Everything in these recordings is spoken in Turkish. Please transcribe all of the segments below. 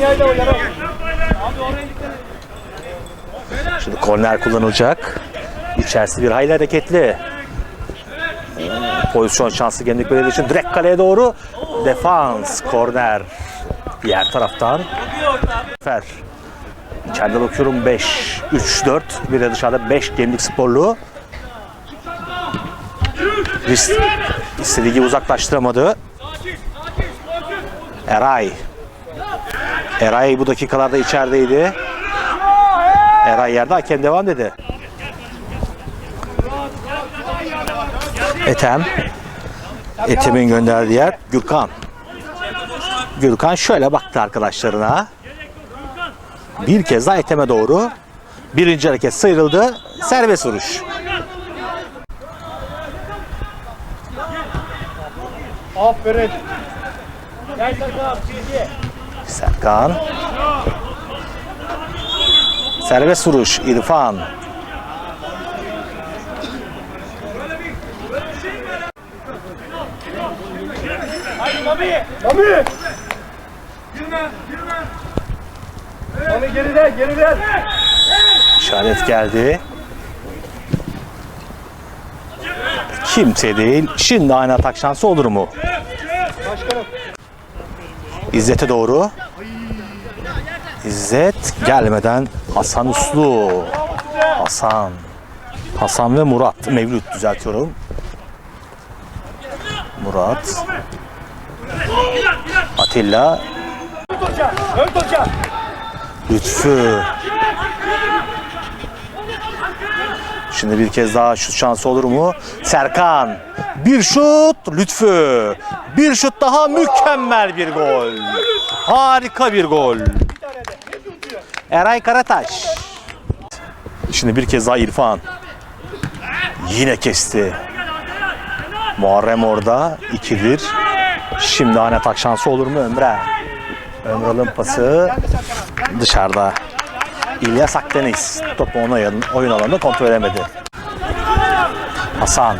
Yayla oynama. Şimdi korner kullanılacak. İçerisi bir hayli hareketli. Pozisyon şansı Gemlik Belediye için direkt kaleye doğru. Defans, korner. Diğer taraftan. Fer. İçeride bakıyorum 5, 3, 4. Bir de dışarıda 5 Gemlik Sporlu. Risk istediği gibi uzaklaştıramadı. Eray. Eray bu dakikalarda içerideydi. Eray yerde hakem devam dedi. Etem. Etem'in gönderdiği yer Gürkan. Gürkan şöyle baktı arkadaşlarına. Bir kez daha Etem'e doğru. Birinci hareket sıyrıldı. Serbest vuruş. Aferin. Gel takım. Serkan. Serbest vuruş İrfan. Mami. Mami. Mami geride geride. İşaret geldi. Kimse değil. Şimdi aynı atak şansı olur mu? Başkanım. İzzet'e doğru. İzzet gelmeden Hasan Uslu. Hasan. Hasan ve Murat. Mevlüt düzeltiyorum. Murat. Atilla. Lütfü. Şimdi bir kez daha şut şansı olur mu? Serkan. Bir şut Lütfü. Bir şut daha mükemmel bir gol. Harika bir gol. Eray Karataş. Şimdi bir kez daha İrfan. Yine kesti. Muharrem orada. 2-1. Şimdi atak şansı olur mu Ömre? Ömral'ın pası dışarıda. İlyas Akdeniz topu onu oyun, oyun alanında kontrol edemedi. Hasan.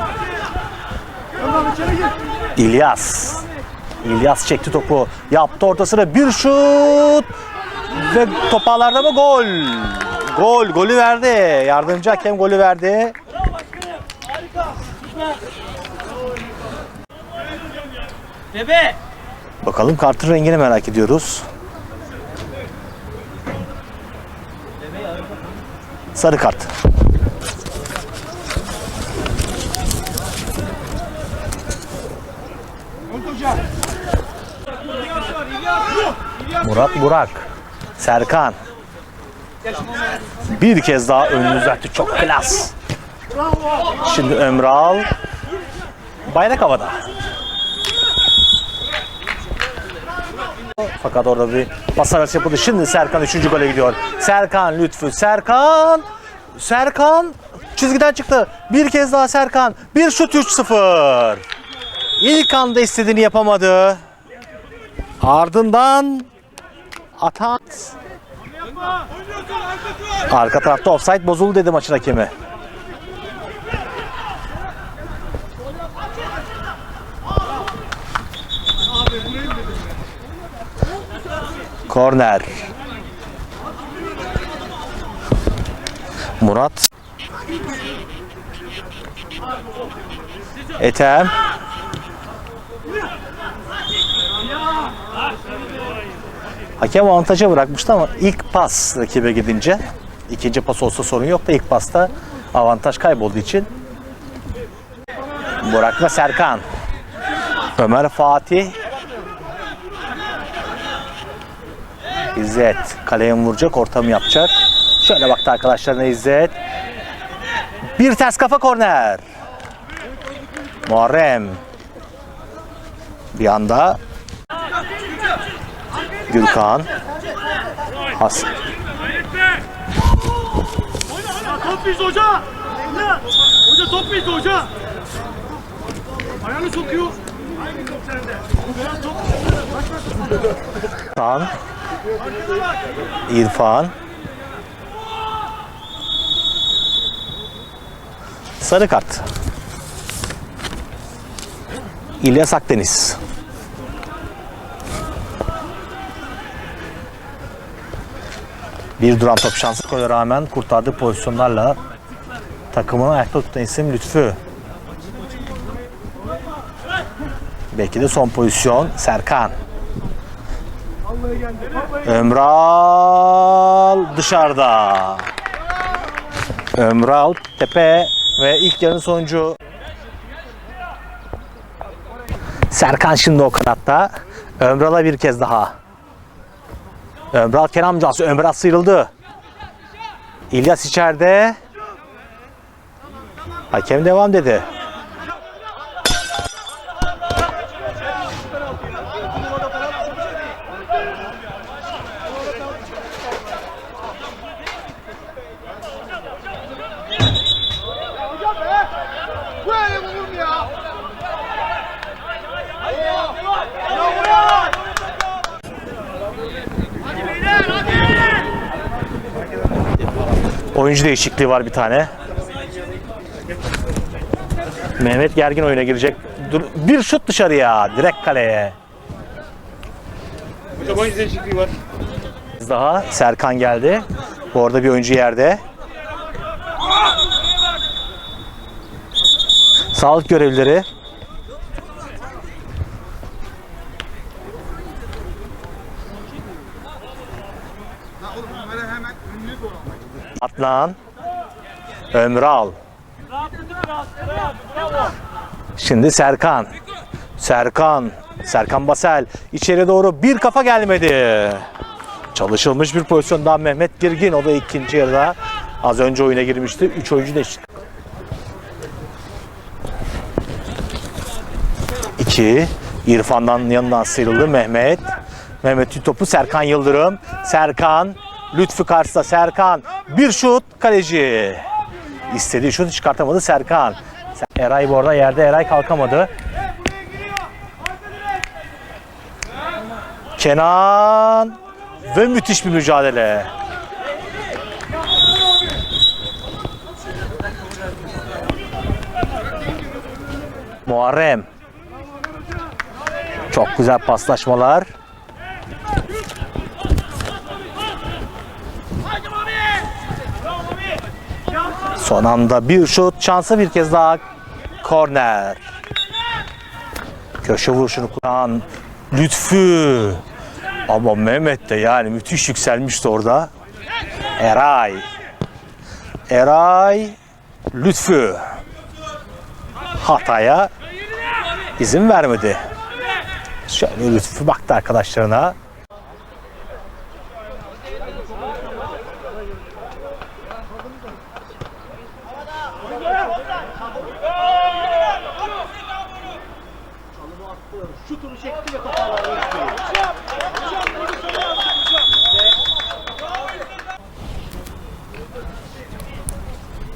İlyas. İlyas çekti topu. Yaptı ortasına bir şut. Ve toparlarda mı gol? Gol. Golü verdi. Yardımcı hakem golü verdi. Bebe. Bakalım kartın rengini merak ediyoruz. Sarı kart. Murat Burak. Serkan. Bir kez daha önünü düzeltti. Çok klas. Şimdi Ömral. Bayrak havada. Fakat orada bir pas yapıldı. Şimdi Serkan 3. gole gidiyor. Serkan Lütfü. Serkan. Serkan çizgiden çıktı. Bir kez daha Serkan. Bir şut 3-0. İlk anda istediğini yapamadı. Ardından Atat. Arka tarafta offside bozuldu dedi maçın hakemi. Korner. Murat. Etem. Hakem avantaja bırakmıştı ama ilk pas rakibe gidince ikinci pas olsa sorun yok da ilk pasta avantaj kaybolduğu için Burak ve Serkan Ömer Fatih İzzet kaleye vuracak ortamı yapacak şöyle baktı arkadaşlarına İzzet bir ters kafa korner Muharrem bir anda Gürkan Has Top bizde hoca. Hoca top bizde hoca. Ayağını sokuyor. Hangi top sende? Beyaz top. Hasan İrfan Sarı kart İlyas Akdeniz Bir duran top şansı koya rağmen kurtardığı pozisyonlarla takımını ayakta tutan isim Lütfü. Belki de son pozisyon Serkan. Ömral dışarıda. Ömral tepe ve ilk yarının sonucu. Serkan şimdi o kanatta. Ömral'a bir kez daha. Ömral Kenan amcası. Ömral sıyrıldı. İlyas içeride. Hakem devam dedi. Oyuncu değişikliği var bir tane. Mehmet Gergin oyuna girecek. Dur, bir şut dışarıya. Direkt kaleye. Hocam oyuncu değişikliği var. Daha Serkan geldi. Bu arada bir oyuncu yerde. Sağlık görevlileri. Atlan. Ömral. Şimdi Serkan. Serkan. Serkan Basel. içeri doğru bir kafa gelmedi. Çalışılmış bir pozisyon daha Mehmet Girgin. O da ikinci yarıda az önce oyuna girmişti. Üç oyuncu değişti. İki. İrfan'dan yanından sıyrıldı Mehmet. Mehmet topu Serkan Yıldırım. Serkan. Lütfü karşısında Serkan. Bir şut kaleci. İstediği şutu çıkartamadı Serkan. Eray bu arada yerde Eray kalkamadı. Kenan ve müthiş bir mücadele. Muharrem. Çok güzel paslaşmalar. Son anda bir şut şansı bir kez daha korner. Köşe vuruşunu kuran Lütfü. Ama Mehmet de yani müthiş yükselmişti orada. Eray. Eray Lütfü. Hataya izin vermedi. Şöyle Lütfü baktı arkadaşlarına.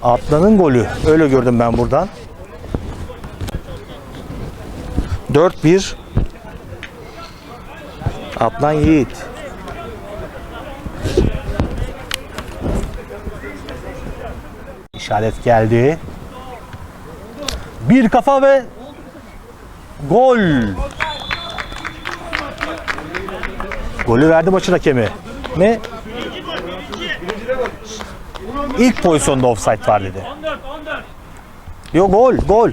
Atlan'ın golü. Öyle gördüm ben buradan. 4-1 Atlan Yiğit. İşaret geldi. Bir kafa ve gol. Golü verdi maçın hakemi. Ne? İlk pozisyonda offside var dedi. 14 14. Yok gol, gol.